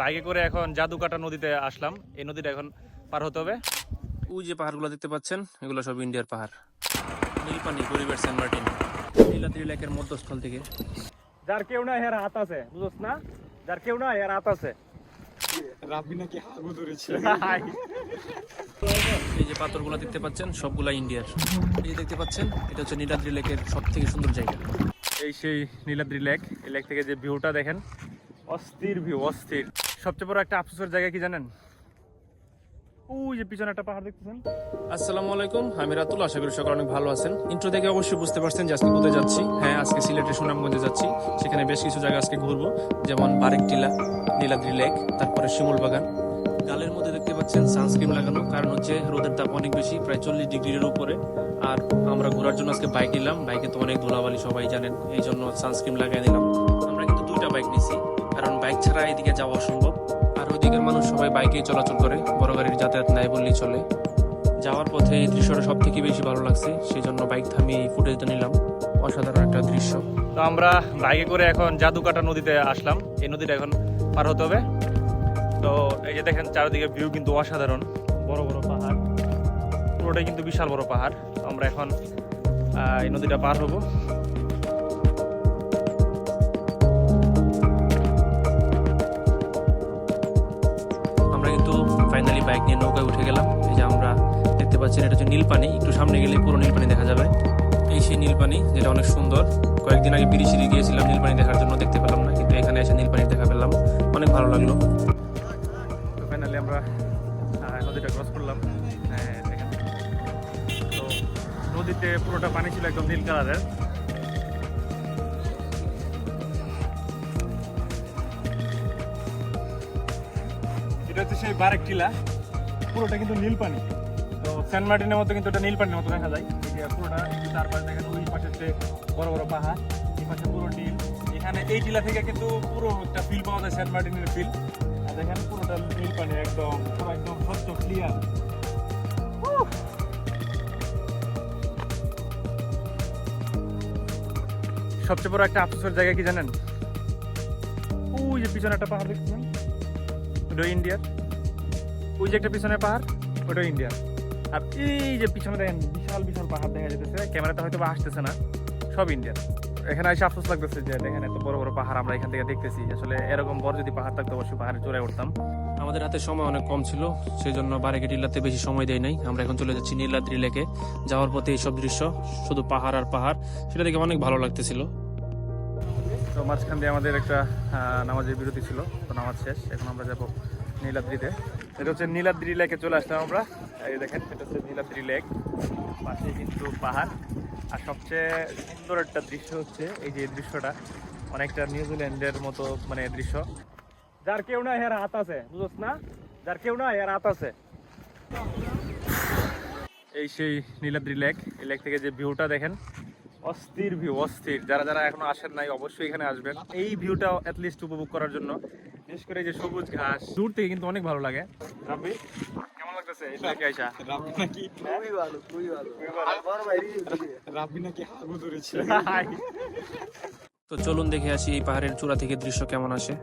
বাইকে করে এখন জাদুকাটা নদীতে আসলাম। এই নদীটা এখন পার হতে হবে। ওই যে পাহাড়গুলো দেখতে পাচ্ছেন এগুলো সব ইন্ডিয়ার পাহাড়। নীলপানি পরিবার সেন্ট মার্টিন। নীলাদ্রি লেকের মধ্যস্থল থেকে। যার কেউ না এর হাত আছে বুঝছ না? যার কেউ না এর হাত আছে। এই যে পাথরগুলো দেখতে পাচ্ছেন সবগুলা ইন্ডিয়ার। এই যে দেখতে পাচ্ছেন এটা হচ্ছে নীলাদ্রি লেকের সব থেকে সুন্দর জায়গা। এই সেই নীলাদ্রি লেক এই লেক থেকে যে ভিউটা দেখেন অস্থির ভিউ অস্থির। সবচেয়ে বড় একটা আফসোসের জায়গা কি জানেন? ওই যে পিছনে একটা পাহাড় দেখতেছেন। আসসালামু আলাইকুম, আমি রাতুল, আশা করি অনেক ভালো আছেন। ইন্ট্রো অবশ্যই বুঝতে পারছেন যে আজকে কোথায় যাচ্ছি। হ্যাঁ আজকে সিলেটের সুনামগঞ্জে যাচ্ছি। সেখানে বেশ কিছু জায়গা আজকে ঘুরবো। যেমন বারেক টিলা, নীলাদ্রি লেক, তারপরে শিমুল বাগান। গালের মধ্যে দেখতে পাচ্ছেন সানস্ক্রিন লাগানো, কারণ হচ্ছে রোদের তাপ অনেক বেশি, প্রায় চল্লিশ ডিগ্রির উপরে। আর আমরা ঘোরার জন্য আজকে বাইক নিলাম। বাইকে তো অনেক ধুলাবালি সবাই জানেন এই জন্য সানস্ক্রিন লাগাই নিলাম আমরা কিন্তু দুইটা বাইক নিছি। বাইক ছাড়া এদিকে যাওয়া অসম্ভব। আর ওইদিকের মানুষ সবাই বাইকেই চলাচল করে, বড় গাড়ির যাতায়াত নাই বললেই চলে। যাওয়ার পথে এই দৃশ্যটা সব থেকে বেশি ভালো লাগছে সেই জন্য বাইক থামিয়ে এই ফুটেজটা নিলাম। অসাধারণ একটা দৃশ্য। তো আমরা বাইকে করে এখন জাদুকাটা নদীতে আসলাম। এই নদীটা এখন পার হতে হবে। তো এই যে দেখেন, চারিদিকে ভিউ কিন্তু অসাধারণ। বড় বড় পাহাড়। পুরোটাই কিন্তু বিশাল বড় পাহাড়। আমরা এখন এই নদীটা পার হব। নিয়ে নৌকায় উঠে গেলাম। এই যে আমরা দেখতে পাচ্ছেন এটা হচ্ছে নীলপানি। একটু সামনে গেলে পুরো নীলপানি দেখা যাবে। এই সেই নীলপানি যেটা অনেক সুন্দর। কয়েকদিন আগে বিরিশিরি গিয়েছিলাম নীলপানি দেখার জন্য দেখতে পেলাম না কিন্তু এখানে এসে নীলপানি দেখা পেলাম। অনেক ভালো লাগল। ফাইনালি আমরা নদীটা ক্রস করলাম। হ্যাঁ, তো নদীতে পুরোটা পানি ছিল একদম নীল কালারের। এটা হচ্ছে সেই বারেক টিলা। পুরোটা কিন্তু নীল পানি। তো সেন্ট মার্টিনের মতো কিন্তু এটা নীল পানির মতো দেখা যায়। পুরোটা, এই যে চারপাশ দেখেন, ওই পাশে হচ্ছে বড় বড় পাহাড়, এই পাশে পুরো নীল। এখানে এই টিলা থেকে কিন্তু পুরো একটা ফিল পাওয়া যায়, সেন্ট মার্টিনের ফিল আর দেখেন পুরোটা নীল পানি একদম, পুরো একদম স্বচ্ছ ক্লিয়ার সবচেয়ে বড় একটা আফসোসের জায়গা কি জানেন? ওই যে পিছনে একটা পাহাড় দেখছেন? ইন্ডিয়ার। ওই যে একটা পিছনে পাহাড় ওটা ইন্ডিয়ার আর এই যে পিছনে দেখেন বিশাল বিশাল পাহাড় দেখা যেতেছে ক্যামেরাতে হয়তো বা আসতেছে না সব ইন্ডিয়ান এখানে এসে আফসোস লাগতেছে যে দেখেন এত বড় বড় পাহাড় আমরা এখান থেকে দেখতেছি। আসলে এরকম বড় যদি পাহাড় থাকতো অবশ্যই পাহাড়ে চড়ে উঠতাম। আমাদের হাতে সময় অনেক কম ছিল সেই জন্য বারেকে টিলাতে বেশি সময় দেয় নাই। আমরা এখন চলে যাচ্ছি নীলাদ্রি লেকে। যাওয়ার পথে এইসব দৃশ্য শুধু পাহাড় আর পাহাড় সেটা দেখে অনেক ভালো লাগতেছিল। তো মাঝখান দিয়ে আমাদের একটা নামাজের বিরতি ছিল তো নামাজ শেষ। এখন আমরা যাব নীলাদ্রিতে। এটা হচ্ছে নীলাদ্রি লেকে চলে আসলাম আমরা। এই দেখেন, এটা হচ্ছে নীলাদ্রি লেক। পাশে কিন্তু পাহাড়। আর সবচেয়ে সুন্দর একটা দৃশ্য হচ্ছে এই যে দৃশ্যটা। অনেকটা নিউজিল্যান্ডের মতো মানে দৃশ্য। যার কেউ না এর হাত আছে। বুঝোস না? যার কেউ না এর হাত আছে। এই সেই নীলাদ্রি লেক। এই লেক থেকে যে ভিউটা দেখেন, অস্থির ভিউ, অস্থির। যারা যারা এখনও আসেন নাই, অবশ্যই এখানে আসবেন। এই ভিউটা অ্যাটলিস্ট উপভোগ করার জন্য। বিশেষ করে যে সবুজ ঘাস। দূর থেকে কিন্তু অনেক ভালো লাগে। রাব্বি কেমন লাগতেছে? এই লেকে আইসা। খুবই ভালো খুবই ভালো। বড় ভাই তো চলুন দেখে আসি এই পাহাড়ের চূড়া থেকে দৃশ্য কেমন আসে।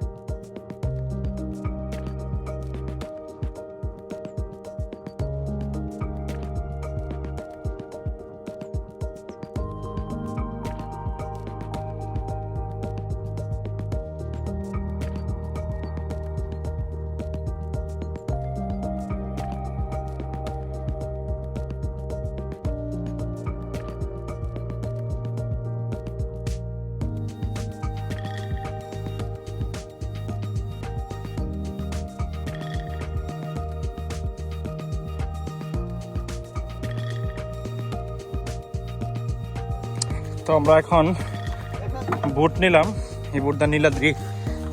তো আমরা এখন বোট নিলাম। এই বোটটা নীলাদ্রি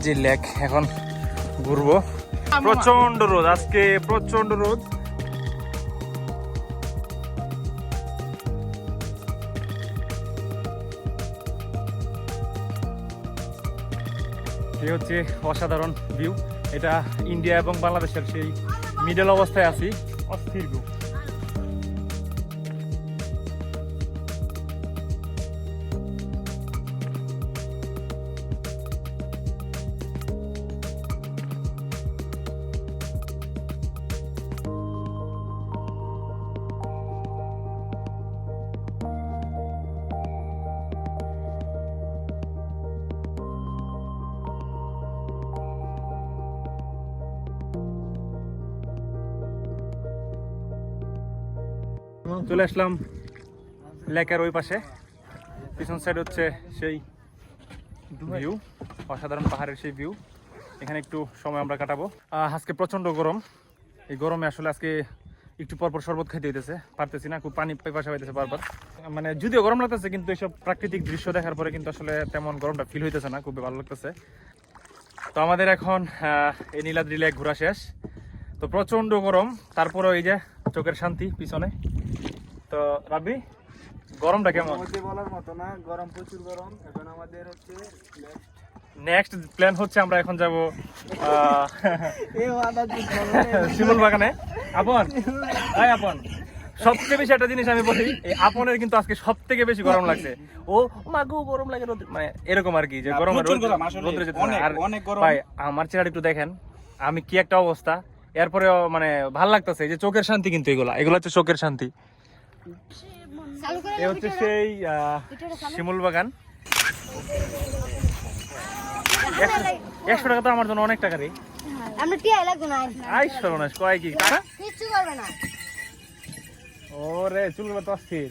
যে লেক এখন ঘুরবো। প্রচণ্ড রোদ আজকে প্রচণ্ড রোদ। এই হচ্ছে অসাধারণ ভিউ এটা ইন্ডিয়া এবং বাংলাদেশের সেই মিডল অবস্থায় আছি। অস্থির ভিউ চলে আসলাম লেকের ওই পাশে। পিছন সাইড হচ্ছে সেই ভিউ অসাধারণ পাহাড়ের সেই ভিউ এখানে একটু সময় আমরা কাটাবো। আজকে প্রচণ্ড গরম। এই গরমে আসলে আজকে একটু পরপর শরবত খাইতে হইতেছে। পারতেছি না, খুব পানি পাশা হইতেছে বারবার। মানে যদিও গরম লাগতেছে, কিন্তু এইসব প্রাকৃতিক দৃশ্য দেখার পরে কিন্তু আসলে তেমন গরমটা ফিল হইতেছে না, খুবই ভালো লাগতেছে। তো আমাদের এখন এই নীলাদ্রি লেক ঘোরা শেষ। তো প্রচণ্ড গরম। তারপরেও এই যে চোখের শান্তি পিছনে। তো রাবি গরমটা কেমন? বলার মতো না গরম প্রচুর গরম। এখন আমাদের হচ্ছে নেক্সট প্ল্যান হচ্ছে আমরা এখন যাব। শিমুল বাগানে। আপন? হাই আপন সবচেয়ে বেশি একটা জিনিস আমি বলি এই আপনের কিন্তু আজকে সব থেকে বেশি গরম লাগছে। ও মাগো গরম লাগে রোদ মানে এরকম আর কি যে গরম রোদ্রে যেতে আর অনেক গরম। ভাই আমার চেহারা একটু দেখেন আমি কি একটা অবস্থা এরপরেও মানে ভালো লাগতেছে যে চোখের শান্তি কিন্তু এগুলা এগুলো হচ্ছে চোখের শান্তি। এ হচ্ছে সেই শিমুল বাগান। একশো টাকা তো আমার জন্য অনেক টাকা রে। আমরা টিয়া লাগবে না আই সর্বনাশ কয় কি? টাকা কিচ্ছু করবে না। ওরে চুলগুলো তো অস্থির।